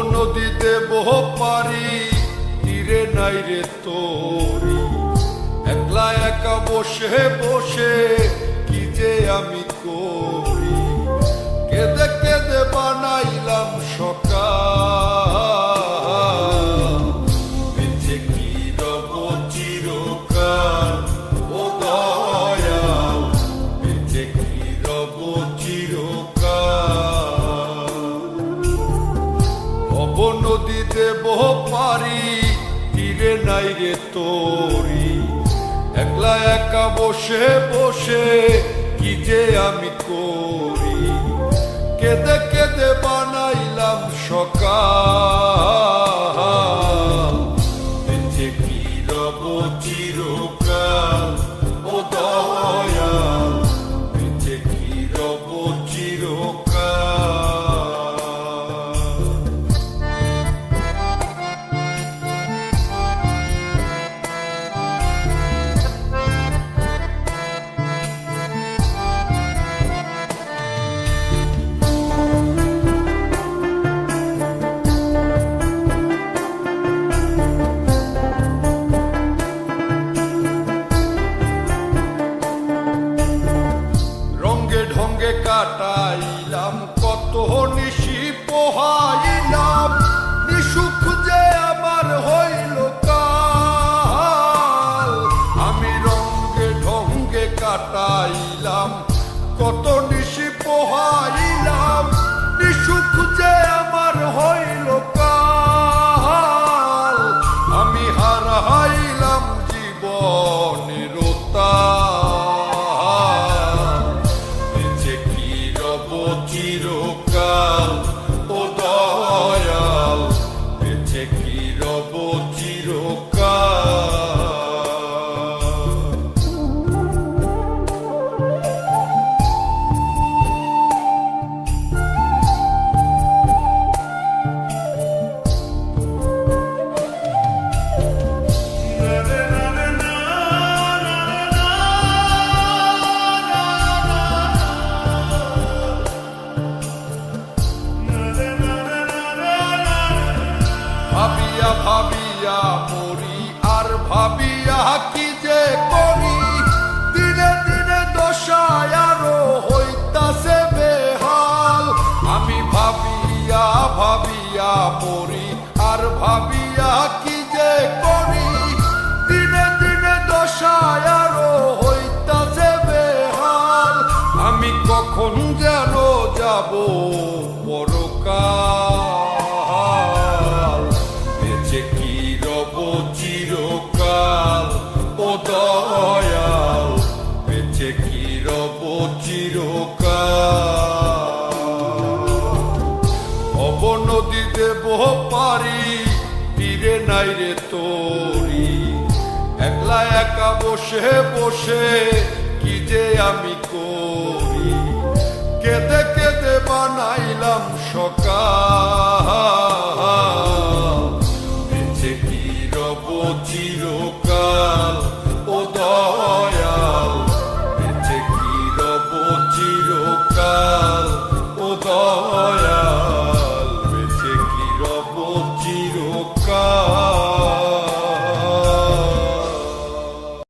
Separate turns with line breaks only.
নদীতে বহ পারি, তীরে নাই রে তোরি। একলা একা বসে বসে কি যে আমি করি? কেঁদে কেঁদে বানাইলাম সকাল নদীতে বহু পারি তীরে নাই রে তোরি। একলা একা বসে বসে, কি যে আমি করি? কেঁদে কাটাইলাম, কত নিশি পোহাইলাম নিশুখ যে আমার হইল কাল। আমি রঙ্গে ঢঙ্গে কাটাইলাম, কত নিশি পোহাইলাম ভাবিয়া ভাবিয়া মরি আর ভাবিয়া কি যে করি? দিনে দিনে দশায় আরও হইতাছে বেহাল। আমি ভাবিয়া ভাবিয়া মরি আর ভাবিয়া কি যে করি? দিনে দিনে দশায় আরও হইতাছে বেহাল। আমি কখন যেন যাব পরকাল বহ পারি তীরে নাই রে তোরি। একলা একা বসে বসে কি যে আমি করি? কেঁদে কেঁদে বানাইলাম সকাল।